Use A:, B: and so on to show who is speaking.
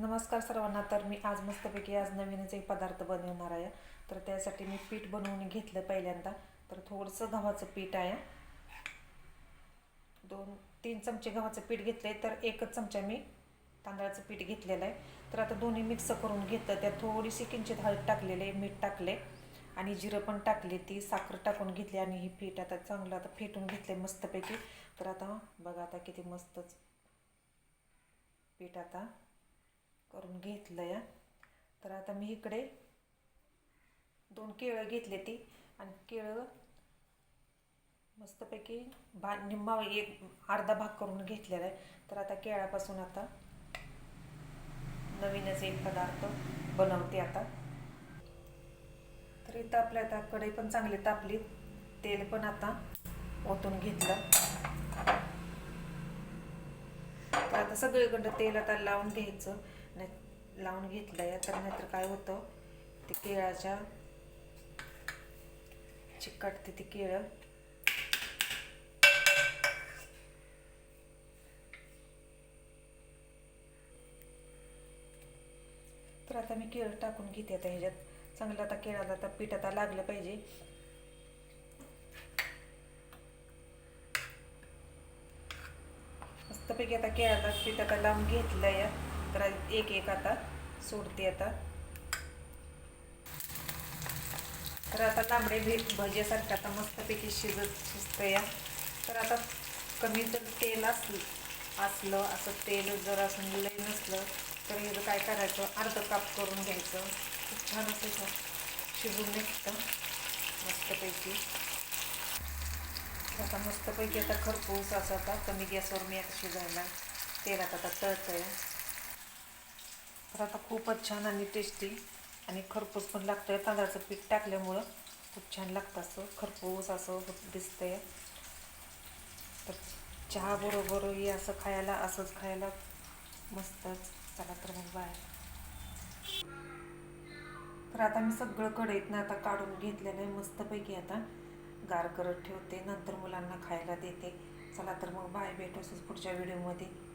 A: नमस्कार सर्वांना. तर मी आज मस्तपैकी आज नवीनच एक पदार्थ बनवणार आहे. तर त्यासाठी मी पीठ बनवून घेतलं पहिल्यांदा. तर थोडंसं गव्हाचं पीठ आहे. दोन तीन चमचे गव्हाचं पीठ घेतलंय. तर एकच चमचा मी तांदळाचं पीठ घेतलेलं आहे. तर आता दोन्ही मिक्स करून घेतलं. त्यात थोडीशी किंचित हळद टाकलेले मीठ टाकले आणि जिरं पण टाकले ती साखर टाकून घेतली. आणि ही पीठ आता चांगलं आता फेटून घेतलं आहे मस्तपैकी. तर आता बघा आता किती मस्तच पीठ आता करून घेतलं या तर आता मी इकडे दोन केळं घेतले ती. आणि केळं मस्तपैकी भा निम्मा एक अर्धा भाग करून घेतलेला आहे. तर आता केळापासून आता नवीनच एक पदार्थ बनवते आता. तर इथं आपल्या आता कढई पण चांगली तापली. तेल पण आता ओतून घेतलं तर आता सगळीकडं तेल आता लावून घ्यायचं. नाही लावून घेतलं या तर नाहीतर काय होतं? ते केळाच्या चिकटते ती केळं. तर आता मी केळं टाकून घेते आता ह्याच्यात. चांगलं आता केळाला आता पीठ आता लागलं पाहिजे. मस्तपैकी आता केळाला पीठ आता लावून घेतलं या तर एक एक आता सोडते आता. तर आता तांबडे भी भज्यासारखं आता मस्तपैकी शिजत शिजतं या तर आता कमी जर तेल असलं असलं असं तेल जर असं लय नसलं तर ह्याचं काय करायचं? अर्ध काप करून घ्यायचं. खूप छान असं शिजून निघतं मस्तपैकी. आता मस्तपैकी आता खरपूस असं आता कमी गॅसवर मी आता शिजायला तेलात आता तळतं आहे तर आता खूपच छान आणि टेस्टी आणि खरपूस पण लागतं आहे तांदळाचं पीठ टाकल्यामुळं खूप छान लागतं असं. खरपूस असं दिसतंय. तर चहा बरोबर हे असं खायला असंच खायला मस्तच. चला तर मग बाहेर तर आता मी सगळं कढईतनं आता काढून घेतलेलं आहे मस्तपैकी आता. गार करत ठेवते. नंतर मुलांना खायला देते. चला तर मग बाय भेटू पुढच्या व्हिडिओमध्ये